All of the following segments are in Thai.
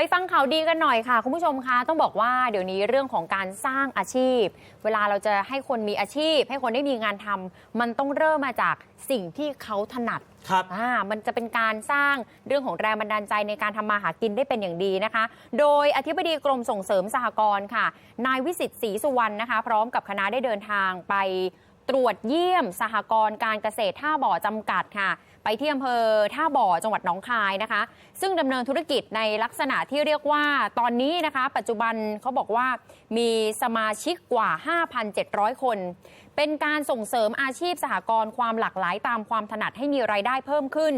ไปฟังข่าวดีกันหน่อยค่ะ คุณผู้ชมคะต้องบอกว่าเดี๋ยวนี้เรื่องของการสร้างอาชีพ เวลาเราจะให้คนมีอาชีพ ให้คนได้มีงานทำมันต้องเริ่มมาจากสิ่งที่เขาถนัดครับอ่ามันจะเป็นการสร้างเรื่องของแรงบันดาลใจในการทำมาหากินได้เป็นอย่างดีนะคะ โดยอธิบดีกรมส่งเสริมสหกรณ์ค่ะ นายวิสิตศรีสุวรรณนะคะ พร้อมกับคณะได้เดินทางไปตรวจเยี่ยมสหกรณ์การเกษตรท่าบ่อจำกัดค่ะ ไปที่อำเภอท่าบ่อจังหวัดหนองคายนะคะ ซึ่งดำเนินธุรกิจในลักษณะที่เรียกว่าตอนนี้นะคะ ปัจจุบันเขาบอกว่ามีสมาชิกกว่า 5,700 คน เป็นการส่งเสริมอาชีพสหกรณ์ความหลากหลายตามความถนัดให้มีรายได้เพิ่มขึ้น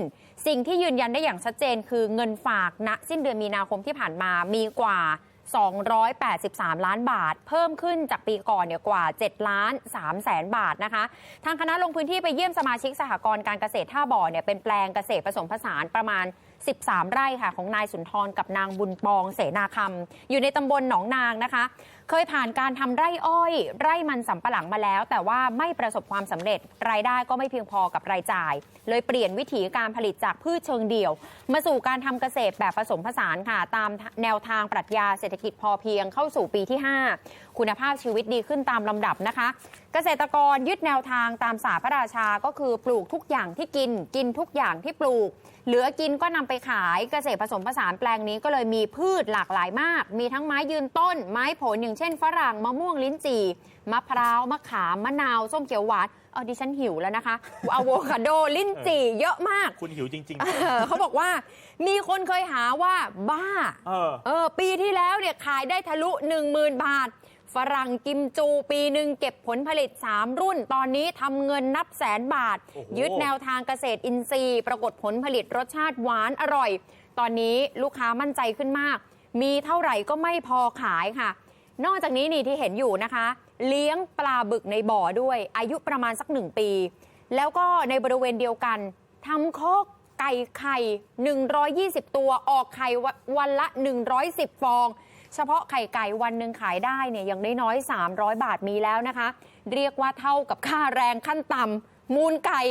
สิ่งที่ยืนยันได้อย่างชัดเจนคือเงินฝากณสิ้นเดือนมีนาคมที่ผ่านมามีกว่า 283 ล้านบาท เพิ่มขึ้นจากปีก่อนเนี่ยกว่า7ล้าน3แสนบาทนะคะ ทางคณะลงพื้นที่ไปเยี่ยมสมาชิกสหกรณ์การเกษตรท่าบ่อเนี่ยเป็นแปลงเกษตรผสมผสานประมาณ 13 ไร่ค่ะของนายสุนทรกับนางบุญปองเสนาคำอยู่ในตำบลหนองนางนะคะเคยผ่านการทำไร่อ้อย ไร่มันสำปะหลังมาแล้ว แต่ว่าไม่ประสบความสำเร็จ รายได้ก็ไม่เพียงพอกับรายจ่าย เลยเปลี่ยนวิถีการผลิตจากพืชเชิงเดี่ยว มาสู่การทำเกษตรแบบผสมผสานค่ะ ตามแนวทางปรัชญาเศรษฐกิจพอเพียงเข้าสู่ปีที่ 5 คุณภาพชีวิตดีขึ้นตามลำดับนะคะ เกษตรกรยึดแนวทางตามศาสตร์พระราชาก็คือปลูกทุกอย่างที่กินกินทุกอย่างที่ปลูก เหลือกินก็นำไปขายเกษตรผสมผสานแปลงนี้ก็เลยมีพืชหลากหลายมาก มีทั้งไม้ยืนต้น ไม้ผลอย่างเช่นฝรั่งมะม่วงลิ้นจี่มะพร้าวมะขามมะนาว ส้มเขียวหวานเออดิฉันหิวแล้วนะคะอะโวคาโดลิ้นจี่เยอะมาก คุณหิวจริงเออเขาบอกว่า มีคนเคยหาว่าบ้า ๆ เออ เออปีที่แล้วเนี่ยขายได้ทะลุ 10,000 บาท ฝรั่งกิมจูปีหนึ่งเก็บผลผลิต 3 รุ่น ตอนนี้ทำเงินนับแสนบาท โอ้โห ยึดแนวทางเกษตรอินทรีย์ ปรากฏผลผลิตรสชาติหวานอร่อย ตอนนี้ลูกค้ามั่นใจขึ้นมาก มีเท่าไหร่ก็ไม่พอขายค่ะ นอกจากนี้นี่ที่เห็นอยู่นะคะ เลี้ยงปลาบึกในบ่อด้วย อายุประมาณสักหนึ่งปี แล้วก็ในบริเวณเดียวกันทำคอกไก่ไข่ 120 ตัวออกไข่วันละ 110 ฟอง เฉพาะไข่ไก่วันหนึ่งขายได้เนี่ยอย่างน้อยๆ300 บาทมีแล้วนะคะ เรียกว่าเท่ากับค่าแรงขั้นต่ำมูลไก่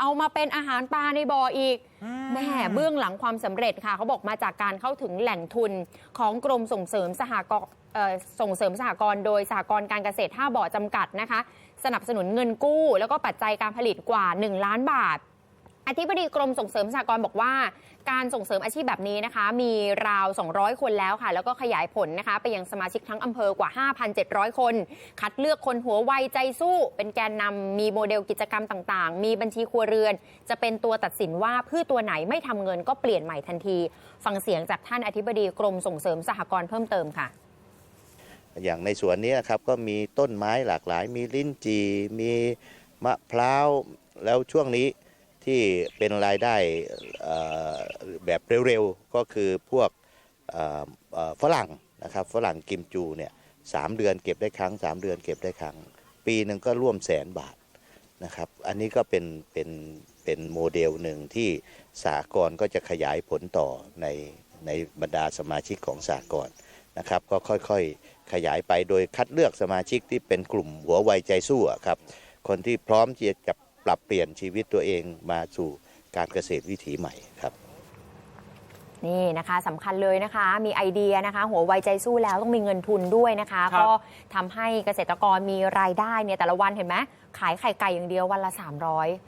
เอามาเป็นอาหารปลาในบ่ออีกแม่เบื้องหลังความสำเร็จค่ะเขาบอกมาจากการเข้าถึงแหล่งทุนของกรมส่งเสริมสหกรณ์เอ่อส่งเสริมสหกรณ์โดยสหกรณ์การเกษตรท่าบ่อจำกัดนะคะ สนับสนุนเงินกู้ แล้วก็ปัจจัยการผลิตกว่า 1 ล้านบาท อธิบดีกรมส่งเสริมสหกรณ์บอกว่า การส่งเสริมอาชีพแบบนี้นะคะ มีราว 200 คนแล้วค่ะ แล้วก็ขยายผลนะคะ ไปยังสมาชิกทั้งอำเภอกว่า 5,700 คน คัดเลือกคนหัวไวใจสู้ เป็นแกนนำมีโมเดลกิจกรรมต่างๆ มีบัญชีครัวเรือน จะเป็นตัวตัดสินว่าพืชตัวไหนไม่ทำเงินก็เปลี่ยนใหม่ทันที ฟังเสียงจากท่านอธิบดีกรมส่งเสริมสหกรณ์เพิ่มเติมค่ะอย่างในสวนนี้ครับก็มีต้นไม้หลากหลาย มีลิ้นจี่มีมะพร้าวแล้วช่วงนี้ ที่เป็นรายได้แบบเร็วๆ ก็คือพวกฝรั่งนะครับฝรั่งกิมจูเนี่ยสามเดือนเก็บได้ครั้งสามเดือนเก็บได้ครั้ง ปีหนึ่งก็ร่วมแสนบาทนะครับอันนี้ก็เป็นเป็นเป็นโมเดลหนึ่งที่สากลก็จะขยายผลต่อในในบรรดาสมาชิกของสากลนะครับก็ค่อยๆขยายไปโดยคัดเลือกสมาชิกที่เป็นกลุ่มหัวไวใจสู้ครับคนที่พร้อมที่จะ ปรับเปลี่ยนชีวิตตัวเองมาสู่การเกษตรวิถีใหม่ครับนี่นะคะสำคัญเลยนะคะมีไอเดียนะคะ หัวไวใจสู้แล้วต้องมีเงินทุนด้วยนะคะครับก็ทำให้เกษตรกรมีรายได้เนี่ยแต่ละวันเห็นไหมขายไข่ไก่อย่างเดียววันละ 300